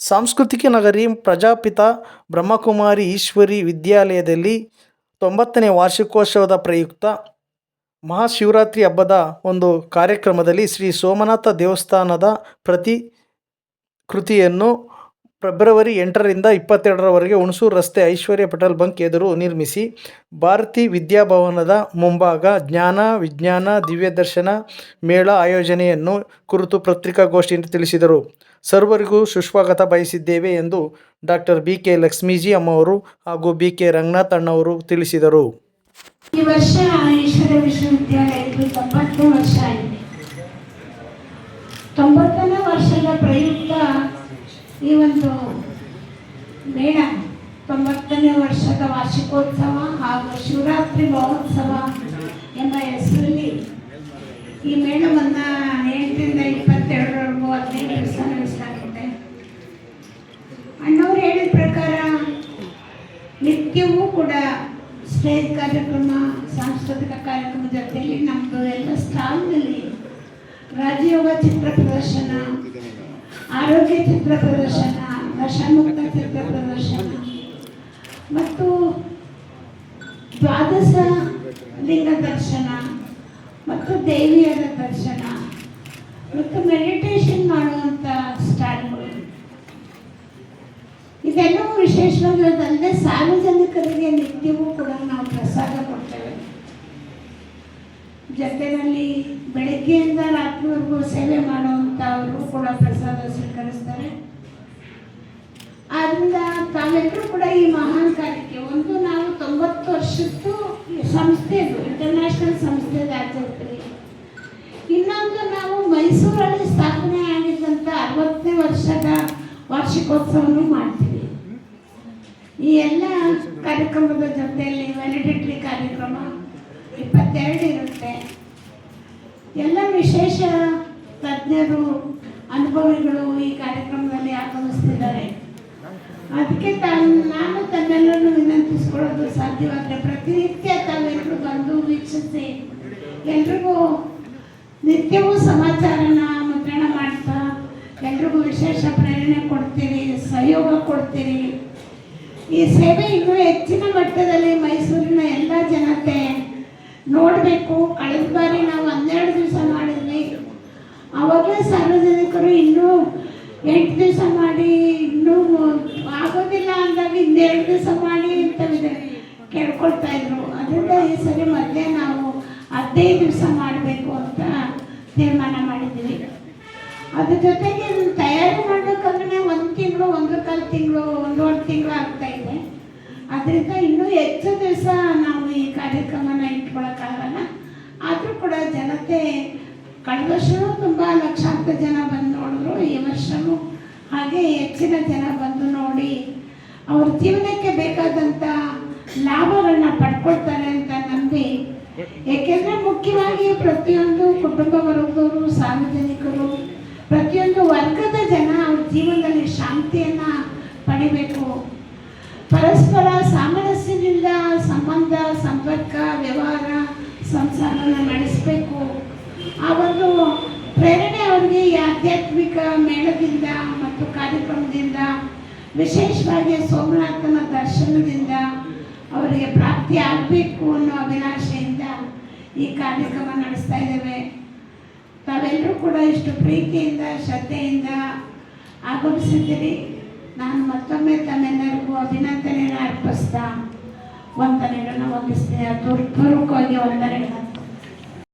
ಸಾಂಸ್ಕೃತಿಕ ನಗರಿ ಪ್ರಜಾಪಿತ ಬ್ರಹ್ಮಕುಮಾರಿ ಈಶ್ವರಿ ವಿದ್ಯಾಲಯದಲ್ಲಿ ತೊಂಬತ್ತನೇ ವಾರ್ಷಿಕೋತ್ಸವದ ಪ್ರಯುಕ್ತ ಮಹಾಶಿವರಾತ್ರಿ ಹಬ್ಬದ ಒಂದು ಕಾರ್ಯಕ್ರಮದಲ್ಲಿ ಶ್ರೀ ಸೋಮನಾಥ ದೇವಸ್ಥಾನದ ಪ್ರತಿ ಕೃತಿಯನ್ನು ಫೆಬ್ರವರಿ ಎಂಟರಿಂದ ಇಪ್ಪತ್ತೆರಡರವರೆಗೆ ಹುಣಸೂರು ರಸ್ತೆ ಐಶ್ವರ್ಯ ಪೆಟ್ರೋಲ್ ಬಂಕ್ ಎದುರು ನಿರ್ಮಿಸಿ ಭಾರತಿ ವಿದ್ಯಾಭವನದ ಮುಂಭಾಗ ಜ್ಞಾನ, ವಿಜ್ಞಾನ, ದಿವ್ಯದರ್ಶನ ಮೇಳ ಆಯೋಜನೆಯನ್ನು ಕುರಿತು ಪತ್ರಿಕಾಗೋಷ್ಠಿಯಲ್ಲಿ ತಿಳಿಸಿದರು. ಸರ್ವರಿಗೂ ಸುಸ್ವಾಗತ ಬಯಸಿದ್ದೇವೆ ಎಂದು ಡಾಕ್ಟರ್ ಬಿ ಕೆ ಲಕ್ಷ್ಮೀಜಿ ಅಮ್ಮವರು ಹಾಗೂ ಬಿ ಕೆ ರಂಗನಾಥ್ ಅಣ್ಣವರು ತಿಳಿಸಿದರು. ಈ ವರ್ಷ ಈಶ್ವರ ವಿಶ್ವವಿದ್ಯಾಲಯಕ್ಕೆ ತೊಂಬತ್ತನೇ ವರ್ಷ ಆಗಿದೆ. ತೊಂಬತ್ತನೇ ವರ್ಷದ ಪ್ರಯುಕ್ತ ಈ ಒಂದು ಮೇಳ, ತೊಂಬತ್ತನೇ ವರ್ಷದ ವಾರ್ಷಿಕೋತ್ಸವ ಹಾಗೂ ಶಿವರಾತ್ರಿ ಮಹೋತ್ಸವ ಎಂಬ ಹೆಸರಲ್ಲಿ ಈ ಮೇಳವನ್ನು ಎಂಟರಿಂದ ಇಪ್ಪತ್ತೆರಡರವರೆಗೂ ಹದಿನೈದು ದಿವಸ ಹೇಳಿದ ಪ್ರಕಾರ ನಿತ್ಯವೂ ಕೂಡ ಸ್ಟೇಜ್ ಕಾರ್ಯಕ್ರಮ, ಸಾಂಸ್ಕೃತಿಕ ಕಾರ್ಯಕ್ರಮ ಜೊತೆಯಲ್ಲಿ ನಮ್ಮದು ಎಲ್ಲ ಸ್ಟಾಲ್ನಲ್ಲಿ ರಾಜಯೋಗ ಚಿತ್ರ ಪ್ರದರ್ಶನ, ಆರೋಗ್ಯ ಚಿತ್ರ ಪ್ರದರ್ಶನ ನಶಾಮುಕ್ತ ಚಿತ್ರ ಪ್ರದರ್ಶನ. ಮತ್ತು ದ್ವಾದಶ ಲಿಂಗ ದರ್ಶನ ಮತ್ತು ದೇವಿಯರ ದರ್ಶನ. ಮೆಡಿಟೇಷನ್ ಮಾಡುವಂಥ ಸ್ಟಾಲ್ಗಳು ಇದೆಲ್ಲವೂ ವಿಶೇಷವಾಗಿರೋದಲ್ಲದೆ ಸಾರ್ವಜನಿಕರಿಗೆ ನಿತ್ಯವೂ ಕೂಡ ನಾವು ಪ್ರಸಾದ ಕೊಡ್ತೇವೆ. ಜೊತೆಯಲ್ಲಿ ಬೆಳಗ್ಗೆಯಿಂದ ರಾತ್ರಿವರೆಗೂ ಸೇವೆ ಮಾಡುವಂಥವರು ಕೂಡ ಪ್ರಸಾದ ಸ್ವೀಕರಿಸ್ತಾರೆ. ಆದ್ದರಿಂದ ತಾವೆಲ್ಲರೂ ಕೂಡ ಈ ಮಹಾನ್ ಕಾರ್ಯಕ್ಕೆ ಮೈಸೂರಲ್ಲಿ ಸ್ಥಾಪನೆ ಆಗಿದ್ದಂಥ ಅರವತ್ತನೇ ವರ್ಷದ ವಾರ್ಷಿಕೋತ್ಸವವನ್ನು ಮಾಡ್ತೀವಿ. ಈ ಎಲ್ಲ ಕಾರ್ಯಕ್ರಮದ ಜೊತೆಯಲ್ಲಿ ವ್ಯಾಲಿಡಿಟರಿ ಕಾರ್ಯಕ್ರಮ ಇಪ್ಪತ್ತೆರಡು ಇರುತ್ತೆ. ಎಲ್ಲ ವಿಶೇಷ ತಜ್ಞರು, ಅನುಭವಿಗಳು ಈ ಕಾರ್ಯಕ್ರಮದಲ್ಲಿ ಆಗಮಿಸ್ತಿದ್ದಾರೆ. ಅದಕ್ಕೆ ತಾನು, ನಾನು ತಮ್ಮೆಲ್ಲರನ್ನು ವಿನಂತಿಸ್ಕೊಳ್ಳೋದು ಸಾಧ್ಯವಾದರೆ ಪ್ರತಿನಿತ್ಯ ತಾವೆಲ್ಲರೂ ಬಂದು ವೀಕ್ಷಿಸಿ. ಎಲ್ರಿಗೂ ನಿತ್ಯವೂ ಸಮಾಚಾರನ ಎಲ್ರಿಗೂ ವಿಶೇಷ ಪ್ರೇರಣೆ ಕೊಡ್ತೀರಿ ಸಹಯೋಗ ಕೊಡ್ತೀರಿ ಈ ಸೇವೆ ಇನ್ನೂ ಹೆಚ್ಚಿನ ಮಟ್ಟದಲ್ಲಿ ಮೈಸೂರಿನ ಎಲ್ಲ ಜನತೆ ನೋಡಬೇಕು. ಕಳೆದ ಬಾರಿ ನಾವು ಹನ್ನೆರಡು ದಿವಸ ಮಾಡಿದ್ವಿ. ಆವಾಗಲೇ ಸಾರ್ವಜನಿಕರು ಇನ್ನೂ ಎಂಟು ದಿವಸ ಮಾಡಿ, ಇನ್ನೂ ಆಗೋದಿಲ್ಲ ಅಂದಾಗ ಇನ್ನೆರಡು ದಿವಸ ಮಾಡಿ ಅಂತ ಕೇಳ್ಕೊಳ್ತಾ ಇದ್ರು. ಅದರಿಂದ ಈ ಸರಿ ಮೊದಲೇ ನಾವು ಹದಿನೈದು ದಿವಸ ಮಾಡಬೇಕು ಅಂತ ತೀರ್ಮಾನ ಮಾಡಿದ್ವಿ. ಅದ್ರ ಜೊತೆಗೆ ತಯಾರಿ ಮಾಡ್ಬೇಕಂದ್ರೆ ಒಂದು ತಿಂಗಳು ಒಂದು ಕಾಲು ತಿಂಗಳು, ಒಂದೂವರೆ ತಿಂಗಳು ಆಗ್ತಾ ಇದೆ. ಅದರಿಂದ ಇನ್ನೂ ಹೆಚ್ಚು ದಿವಸ ನಾವು ಈ ಕಾರ್ಯಕ್ರಮನ ಇಟ್ಕೊಳಕ್ಕಾಗಲ್ಲ ಆದರೂ ಕೂಡ ಜನತೆ ಕಳೆದ ವರ್ಷವೂ ತುಂಬ ಲಕ್ಷಾಂತರ ಜನ ಬಂದು ನೋಡಿದ್ರು. ಈ ವರ್ಷವೂ ಹಾಗೆ ಹೆಚ್ಚಿನ ಜನ ಬಂದು ನೋಡಿ ಅವ್ರ ಜೀವನಕ್ಕೆ ಬೇಕಾದಂಥ ಲಾಭಗಳನ್ನ ಪಡ್ಕೊಳ್ತಾರೆ ಅಂತ ನಂಬಿ. ಏಕೆಂದರೆ ಮುಖ್ಯವಾಗಿ ಪ್ರತಿಯೊಂದು ಕುಟುಂಬ ವರ್ಗದವರು, ಸಾರ್ವಜನಿಕರು ಪ್ರತಿಯೊಂದು ವರ್ಗದ ಜನ ಅವ್ರ ಜೀವನದಲ್ಲಿ ಶಾಂತಿಯನ್ನು ಪಡಿಬೇಕು. ಪರಸ್ಪರ ಸಾಮರಸ್ಯದಿಂದ ಸಂಬಂಧ, ಸಂಪರ್ಕ, ವ್ಯವಹಾರ ಸಂಸಾರವನ್ನು ನಡೆಸಬೇಕು. ಆ ಒಂದು ಪ್ರೇರಣೆ ಅವರಿಗೆ ಈ ಆಧ್ಯಾತ್ಮಿಕ ಮೇಳದಿಂದ ಮತ್ತು ಕಾರ್ಯಕ್ರಮದಿಂದ, ವಿಶೇಷವಾಗಿ ಸೋಮನಾಥನ ದರ್ಶನದಿಂದ ಅವರಿಗೆ ಪ್ರಾಪ್ತಿ ಆಗಬೇಕು ಅನ್ನೋ ಅಭಿಲಾಷೆಯಿಂದ ಈ ಕಾರ್ಯಕ್ರಮ ನಡೆಸ್ತಾ ಇದ್ದೇವೆ ತಾವೆಲ್ಲರೂ ಕೂಡ ಇಷ್ಟು ಪ್ರೀತಿಯಿಂದ, ಶ್ರದ್ಧೆಯಿಂದ ಆಗಮಿಸಿದ್ದೀರಿ. ನಾನು ಮತ್ತೊಮ್ಮೆ ತಮ್ಮೆಲ್ಲರಿಗೂ ಅಭಿನಂದನೆಯನ್ನು ಅರ್ಪಿಸ್ತಾ, ವಂದನೆಗಳನ್ನು ವಂದಿಸ್ತೀನಿ ಹೃತ್ಪೂರ್ವಕವಾಗಿ ವಂದನೆಗಳನ್ನು